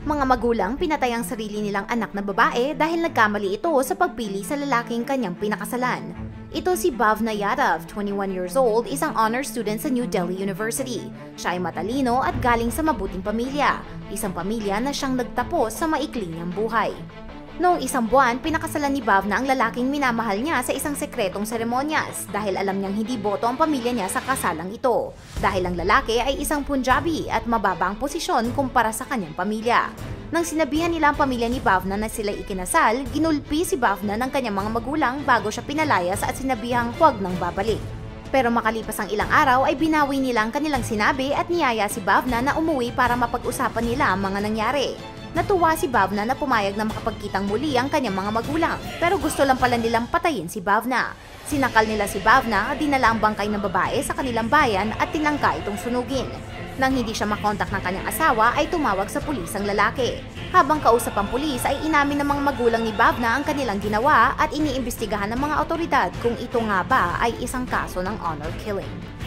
Mga magulang pinatay ang sarili nilang anak na babae dahil nagkamali ito sa pagpili sa lalaking kanyang pinakasalan. Ito si Bhavna Yadav, 21 years old, isang honor student sa New Delhi University. Siya ay matalino at galing sa mabuting pamilya, isang pamilya na siyang nagtapos sa maikli niyang buhay. Noong isang buwan, pinakasalan ni Bhavna ang lalaking minamahal niya sa isang sekretong seremonyas dahil alam niyang hindi boto ang pamilya niya sa kasalang ito. Dahil ang lalaki ay isang Punjabi at mababa ang posisyon kumpara sa kanyang pamilya. Nang sinabihan nila ang pamilya ni Bhavna na sila ikinasal, ginulpi si Bhavna ng kanyang mga magulang bago siya pinalayas at sinabihang huwag nang babalik. Pero makalipas ang ilang araw ay binawi nila ang kanilang sinabi at niyaya si Bhavna na umuwi para mapag-usapan nila ang mga nangyari. Natuwa si Bhavna na pumayag na makapagkitang muli ang kanyang mga magulang, pero gusto lang pala nilang patayin si Bhavna. Sinakal nila si Bhavna at dinala ang bangkay ng babae sa kanilang bayan at tinangka itong sunugin. Nang hindi siya makontak ng kanyang asawa ay tumawag sa pulis ang lalaki. Habang kausap ang pulis ay inamin ng mga magulang ni Bhavna ang kanilang ginawa at iniimbestigahan ng mga otoridad kung ito nga ba ay isang kaso ng honor killing.